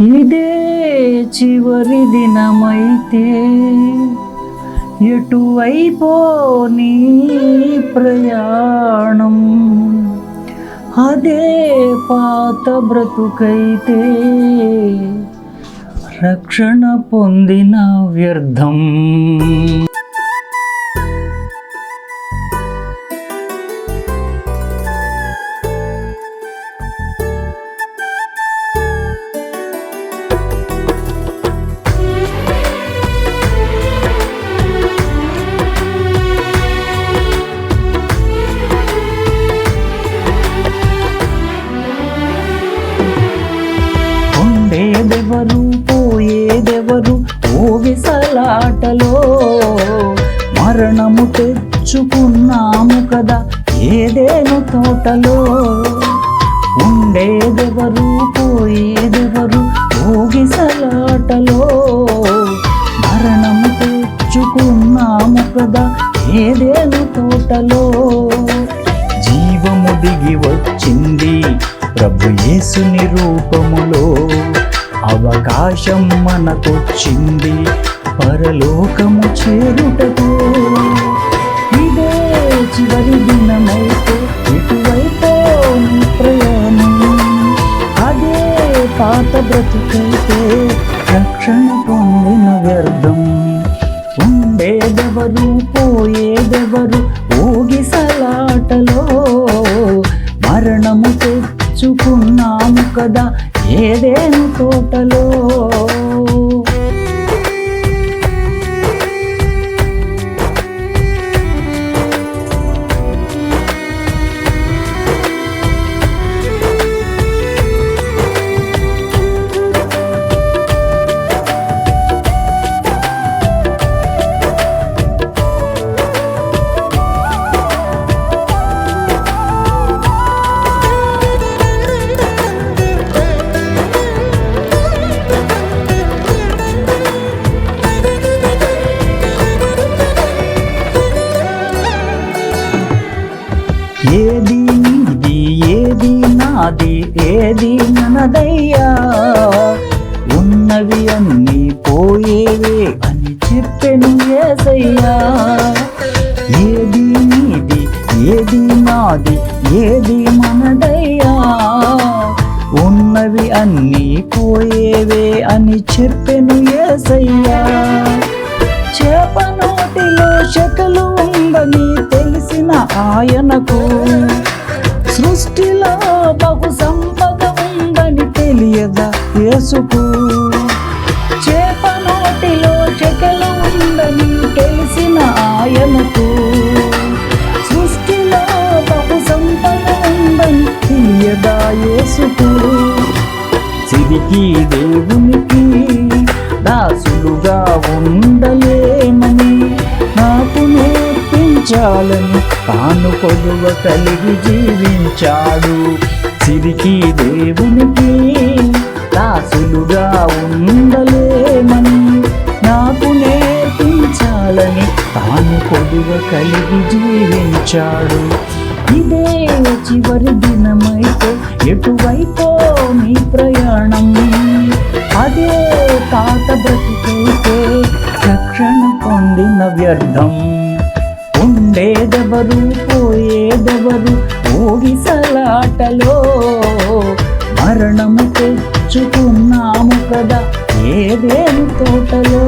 ఇదే చివరి దినమైతే ఎటువైపోని ప్రయాణం? అదే పాత బ్రతుకైతే రక్షణ పొందిన వ్యర్థం. తెచ్చుకున్నాము కదా ఏదేను తోటలో? ఉండేదెవరు పోయేదెవరు ఓగిసలాటలో మరణం తెచ్చుకున్నాము కదా ఏదేను తోటలో? జీవము దిగి వచ్చింది ప్రభు యేసుని రూపములో. అవకాశం మనకొచ్చింది పరలోకము చేరుటకు. బ్రతుకైతే రక్షణ పొందిన వ్యర్థ. ఏది? నీది ఏది? నాది ఏది? మనదయ్యా ఉన్నవి అన్నీ పోయేవే అని చెప్పెను ఏసయ్యా. ఏది నీది? ఏది నాది? ఏది మనదయ్యా? ఉన్నవి అన్నీ పోయేవే అని చెప్పెను ఏసయ్యా. చేప నోటిలో శకలు ఉందని తెలిసిన ఆయనకు సృష్టిలో బహు సంపద ఉందని తెలియదా యేసుకు. చేప నోటిలో చెకలు ఉందని తెలిసిన ఆయనకు సృష్టిలో బహు సంపద ఉందని తెలియదా యేసుకు. సిరికి దేవునికి దాసులుగా ఉండలే నేర్పించాలని తాను కొలువ కలిగి జీవించాడు. సిరికి దేవునికి దాసులుగా ఉండలేమని నాకు నేర్పించాలని తాను కొలువ కలిగి జీవించాడు. ఇదే చివరి దినమైతే ఎటువైపో నీ ప్రయాణం. అదే తాత బ్రతికైతే రక్షణ పొందిన వ్యర్థం. ఉండేదెవరు? పోయేదెవరు? ఊగిసలాటలో మరణము తెచ్చుకున్నాము కదా ఏదేను తోటలో?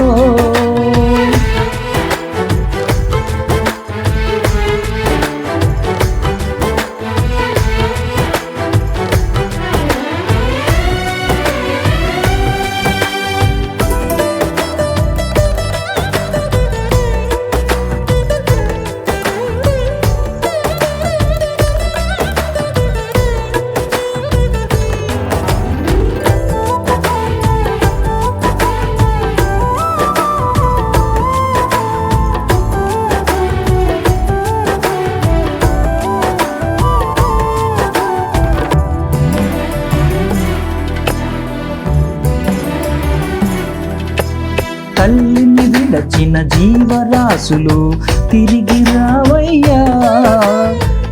ఉన్న జీవరాశులు తిరిగి రావయ్యా.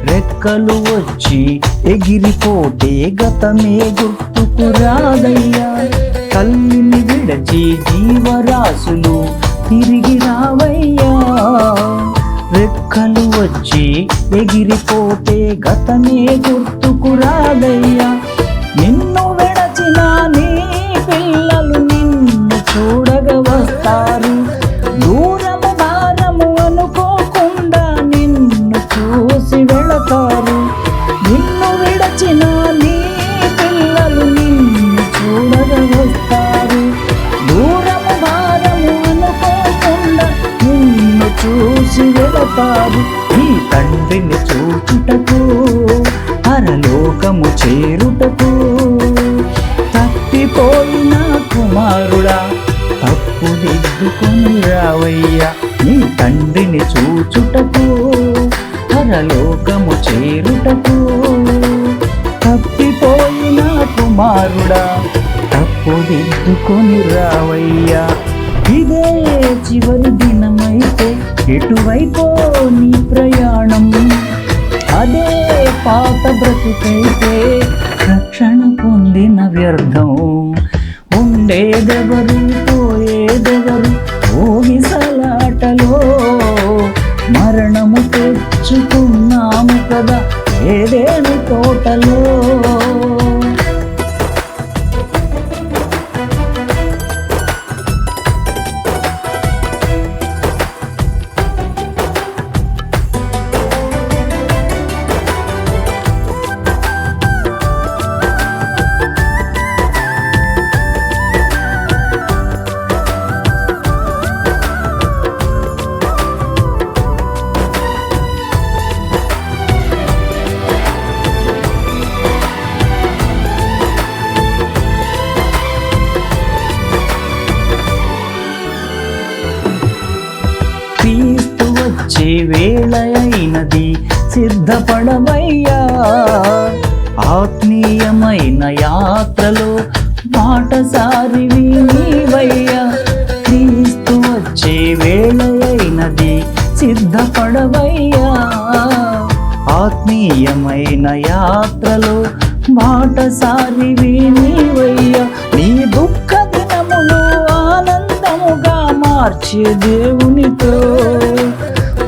రెక్కలు వచ్చి ఎగిరిపోతే గతమే గుర్తుకు రాదయ్యా. తల్లిని విడచి జీవరాశులు తిరిగి రావయ్యా. రెక్కలు వచ్చి ఎగిరిపోతే గతమే గుర్తుకు రాదయ్యా. నిన్ను విడచినాను విడచిన నీ పిల్లలు నిన్ను చూడగ వస్తారు దూరము భారము అనుకోకుండా నిన్ను చూసి వెళతారు. నీ తండ్రిని చూచుటకు పరలోకము చేరుటకు. తప్పిపోయిన కుమారుడా తప్పు దిద్దుకొని రావయ్యా. నీ తండ్రిని చూచుటకు పరలోకము చేరుటకు. దిద్దుకొని రావయ్యా. ఇదే చివరి దినమైతే ఎటువైపో నీ ప్రయాణం? అదే పాత బ్రతుకైతే రక్షణ పొందిన వ్యర్థం. ఉండేదెవరు వేళయైనది వేళ అయినది ఆత్మీయమైన యాత్రలో బాటసారివి నీవయ్యా. క్రీస్తు వచ్చే వేళ సిద్ధపడవయ్యా ఆత్మీయమైన యాత్రలో మాటసారి నీవయ్యా. నీ దుఃఖ దినములు ఆనందముగా మార్చే దేవునితో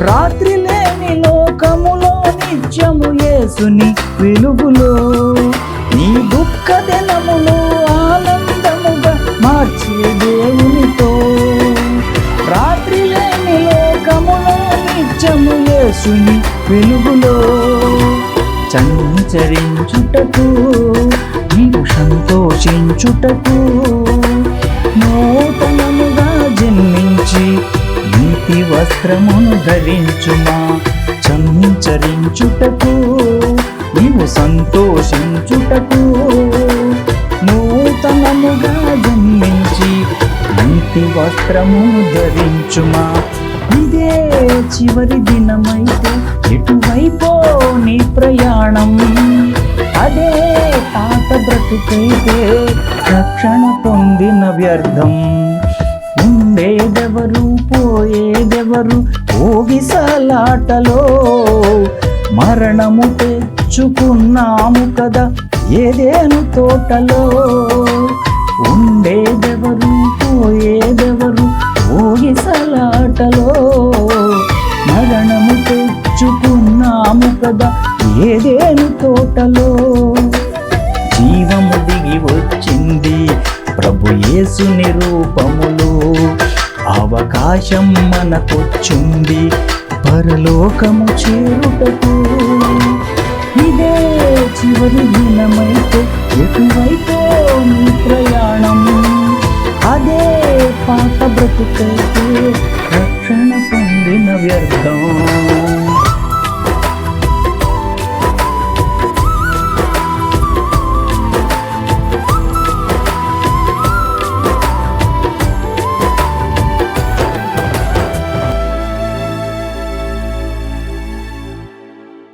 రాత్రి లేని లోకములో నిత్యము యేసుని వెలుగులో. నీ దుఃఖ దినములు ఆనందముగా మార్చే దేవునితో. రాత్రి లేని లోకములో నిత్యము యేసుని వెలుగులో. సంచరించుటకు నీవు సంతోషించుటకు నో నీతి వస్త్రమును ధరించుమా చంచరించుటకు నీవు సంతోషించుటకు. నూతనముగా జన్మించి నీతి వస్త్రమును ధరించుమా ఇదే చివరి దినమైతే ఎటువైపో నీ ప్రయాణం. అదే తాత బ్రతుకైతే రక్షణ పొందిన వ్యర్థం. ఉండేదెవరు? పోయేదెవరు? ఓగిసలాటలో మరణము తెచ్చుకున్నాము కదా ఏదేను తోటలో? అవకాశం మనకొచ్చుంది. పరలోకము చేరుటకు. ఇదే చివరి దినమైతే ఎటువైతే నీ ప్రయాణం. అదే పాత బ్రతుకైతే రక్షణ పొందిన వ్యర్థం.